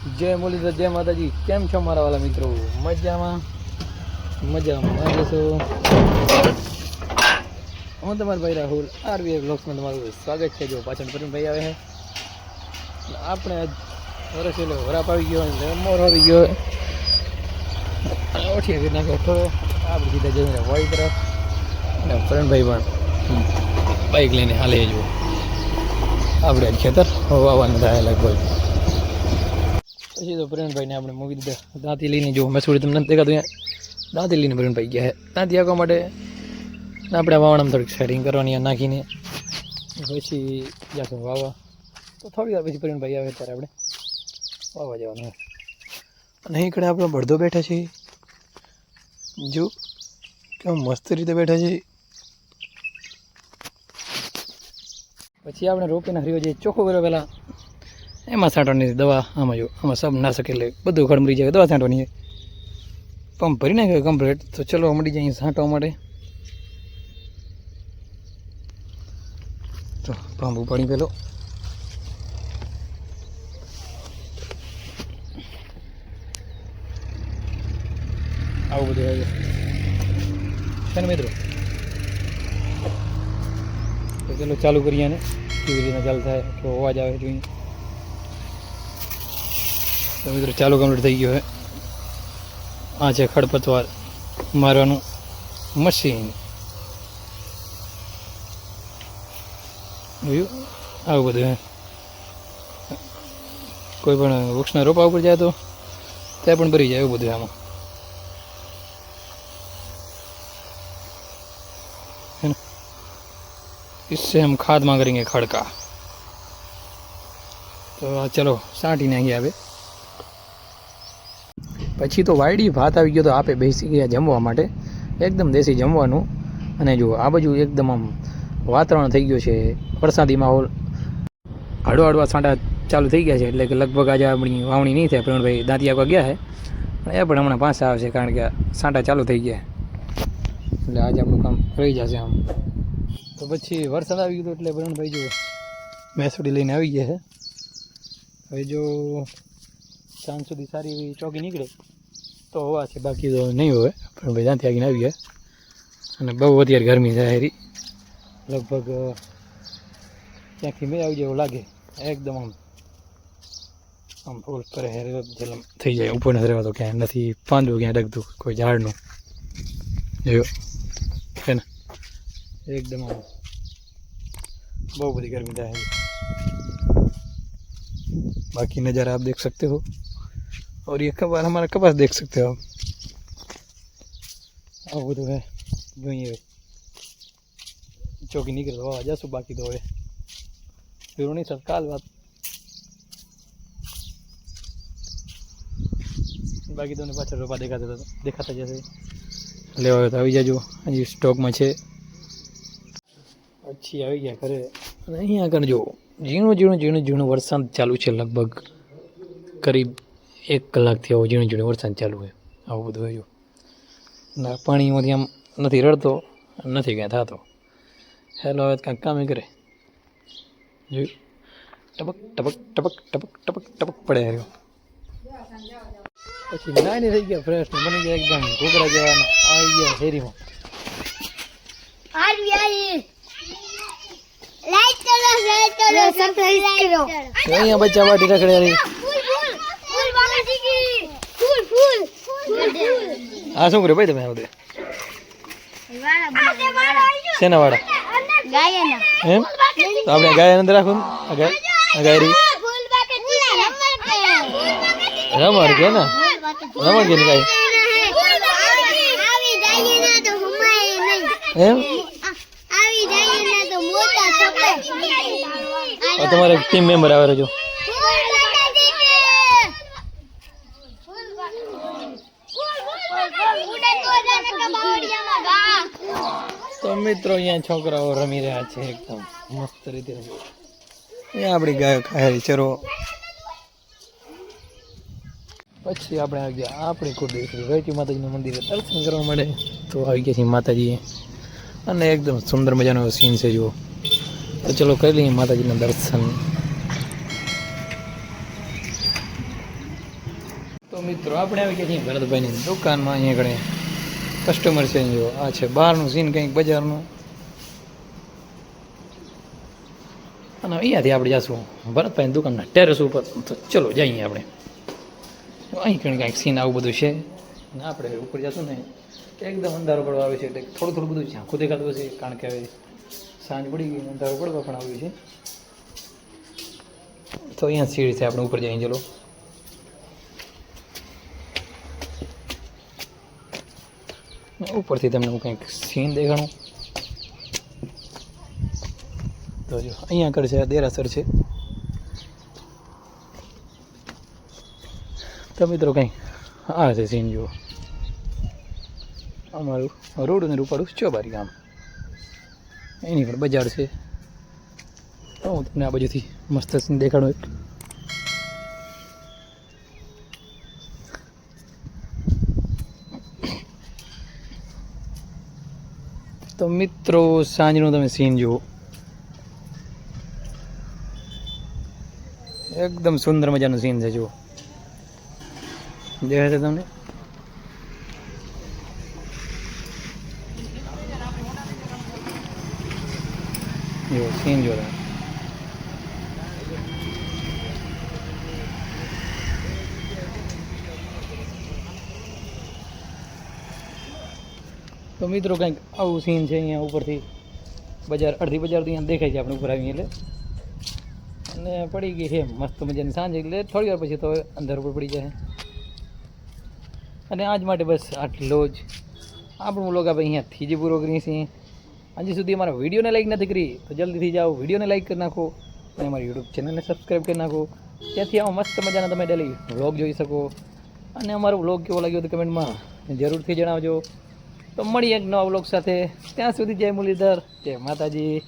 જય મુરલીધર જય માતાજી. કેમ છો મારા વાલા મિત્રો? મજામાં? મજામાં. મજા છો હું તમારો ભાઈ રાહુલ આરબીઆઈ બ્લોક્સમાં તમારું સ્વાગત છે. જો પાછળ ભાઈ આવે છે. આપણે આજ વરસ એટલે વરાપ આવી ગયો એટલે મોર આવી ગયો. ઓઠીએ કરી નાખ્યો થોડો આપણે સીધા જઈને વાઈ તરફ. અને પ્રેમભાઈ પણ બાઈક લઈને હાલે જવું આપણે ખેતર વાવવાનું થાય લગભગ. પછી તો પ્રવીણભાઈને આપણે મૂકી દીધા. દાંતી લઈને જો મસૂરી તમને નથી દેખાતું અહીંયા? દાંતી લઈને પ્રવીણભાઈ ગયા છે. દાંતી આગવા માટે આપણે વાવણામાં થોડીક સેટિંગ કરવાની નાખીને. પછી જાશું વાવવા. તો થોડી વાર પછી પ્રવીણભાઈ આવે ત્યારે આપણે વાવવા જવાનું અને અહીં કડે આપણે બળદો બેઠા છે. જો કેમ મસ્ત રીતે બેઠા છે. પછી આપણે રોપીને હરિયો જઈએ ચોખ્ખો કર્યો પહેલાં. એમાં છાંટવાની દવા આમાં જો, આમાં સબ નાશક એટલે બધું ખડ મરી જાય, દવા છાંટવાની પંપ ભરી નાખ્યો કમ્પ્લીટ તો ચલો મળી જાય છાંટવા માટે. તો પંપ ઉપાડી પેલો. આવું બધું હોય. છે મિત્રો? તો ચલો ચાલુ કરીએ ને કેવી રીતના ચાલુ થાય, કેવો અવાજ આવે જોઈએ તો મિત્રો ચાલુ કમ્પ્લીટ થઈ ગયો છે આ છે ખડપતવાર મારવાનું મશીન જોયું આવું બધું હે કોઈ પણ વૃક્ષના રોપા ઉપર જાય તો ત્યાં પણ ભરી જાય એવું બધું આમાં है ना इससे हम खाद मांग करेंगे खड़ का તો ચલો સાંટીને અહીંયા આવે પછી તો વાયડી ભાત આવી ગયો તો આપે બેસી ગયા જમવા માટે. એકદમ દેશી જમવાનું. અને જો આ બાજુ એકદમ આમ વાતાવરણ થઈ ગયું છે, વરસાદી માહોલ. હળવા હળવા સાંટા ચાલુ થઈ ગયા છે, એટલે કે લગભગ આજે આપણી વાવણી નહીં થાય, પ્રવીણભાઈ દાંતી આગળ ગયા છે? પણ એ પણ હમણાં પાછા આવશે કારણ કે સાંટા ચાલુ થઈ ગયા. એટલે આજે આપણું કામ રહી જશે આમ. તો પછી વરસાદ આવી ગયો એટલે પ્રવીણભાઈ જો મેસોડી લઈને આવી ગયા છે. હવે જો સાંજ સુધી સારી એવી ચોકી નીકળે તો હવા છે બાકી તો નહીં હોય પણ ભાઈ ત્યાંથી આગીને આવી ગયા અને બહુ અત્યારે ગરમી છે હેરી લગભગ ક્યાંકથી મેં આવી જાય એવું લાગે એકદમ આમ આમ ફૂલ કરે હેરે જલમ થઈ જાય ઉપર નથી રહેવાતો ક્યાંય નથી પાંદડું ક્યાંય ડગતું કોઈ ઝાડનું જોયો છે ને એકદમ આમ બહુ બધી गर्मी થાય है बाकी नज़ारा आप देख सकते हो और ये कबार हमारा कपास देख सकते हो आप આવું બધું હે જોઈએ ચોકી નીકળે તો વાવા જશું બાકી તો હવે ફેરું નહીં સર કાલ વાત બાકી તમને પાછળ રોપા દેખાતા હતા દેખાતા જશે લેવા હોય તો આવી જાજો હજી સ્ટોકમાં છે પછી આવી ગયા ઘરે અને અહીંયા આગળ જો ઝીણું ઝીણું ઝીણું ઝીણું વરસાદ ચાલુ છે લગભગ કરીબ એક કલાકથી આવો ઝીણું ઝીણું વરસાદ ચાલુ હોય. આવું બધું હોય જો. ના પાણીમાંથી આમ નથી રડતો નથી ક્યાં થતો. હેલો હવે કાંઈક કામ કરે. જોયું ટપક ટપક ટપક ટપક ટપક ટપક પડે રહ્યો. પછી નાની થઈ ગયા ફ્રેશ બની ગયા એકદમ ઘોઘરા જવાના. આવી ગયા શેરીમાં. અહીંયા બચ્ચા વાટી રખડે રહી આ શું કર્યું ભાઈ તમે આવડે શેના વાળા એમ? તો આપણે ગાય અંદર રાખો ગાય? રહી. રમણ કે ને? રમણ કે ને ગાય? એમ? તમારે ટીમ મેમ્બર આવે જો તો મિત્રો અહીંયા છોકરાઓ રમી રહ્યા છે એકદમ મસ્ત રીતે. અહીંયા આપણી ગાયો ખાયેલી ચરો પછી આપણે આવી ગયા આપણી કુળદેવી વૈટી માતાજીનું મંદિરે દર્શન કરવા માટે. તો આવી ગયા છીએ માતાજીએ. અને એકદમ સુંદર મજાનો સીન છે જુઓ. તો ચલો કરી લઈએ માતાજીના દર્શન. તો મિત્રો, આપણે આવી ગયા છીએ ભરતભાઈની દુકાનમાં અહીંયા આગળ. કસ્ટમર છે જો આ છે, બહારનું સીન કંઈક બજારનું. અને અહીંયાથી આપણે જઈશું ભરતભાઈની દુકાનના ટેરેસ ઉપર. તો ચલો જઈએ આપણે. અહીં કંઈક કંઈક સીન આવું બધું છે. ને આપણે ઉપર જશું ને એકદમ અંધારો પડવા આવે છે, એટલે થોડું થોડું બધું ઝાંખું દેખાતું હશે, કારણ કે હવે સાંજ પડી ગઈ અંધારો પડવા પણ આવ્યું છે. તો અહીંયા સીડી છે, આપણે ઉપર જઈએ, ચલો. ઉપરથી તમને હું કંઈક સીન દેખાણું તો જો, અહીંયા આગળ છે, આ દેરાસર છે. તો મિત્રો કંઈ આ છે સીન જુઓ. અમારું રોડ ને રૂપાડું ચોબારી ગામ. એની પણ બજાર છે. હું તમને આ બાજુથી મસ્ત સીન દેખાડું એક. તો મિત્રો, સાંજનું તમે સીન જુઓ. એકદમ સુંદર મજાનું સીન છે, જુઓ. દેખાય છે તમને? જો સીન જો તો મિત્રો કંઈક આવું સીન છે અહીંયા ઉપરથી. બજાર, અડધી બજાર અહીંયા દેખાય છે આપણે ઉપર આવીએ એટલે. અને પડી ગઈ છે મસ્ત મજાની સાંજ એટલે થોડી વાર પછી તો અંધાર ઉપર પડી જાય. અને આજ માટે બસ આટલો જ. આપણું વ્લોગ આપણે અહીંયાથી જ પૂરો કરીએ છીએ. હજી સુધી અમારા વિડીયોને લાઈક નથી કરી, તો જલ્દીથી જાઓ, વિડીયોને લાઈક કરી નાખો અને અમારી યુટ્યુબ ચેનલને સબસ્ક્રાઈબ કરી નાખો. ત્યાંથી આવો મસ્ત મજાના તમે ડેલી વ્લોગ જોઈ શકો. અને અમારો વ્લોગ કેવો લાગ્યો તો કમેન્ટમાં જરૂરથી જણાવજો. તો મળીએ એક નવા બ્લોગ સાથે. ત્યાં સુધી જય મુરલીધર. જય માતાજી.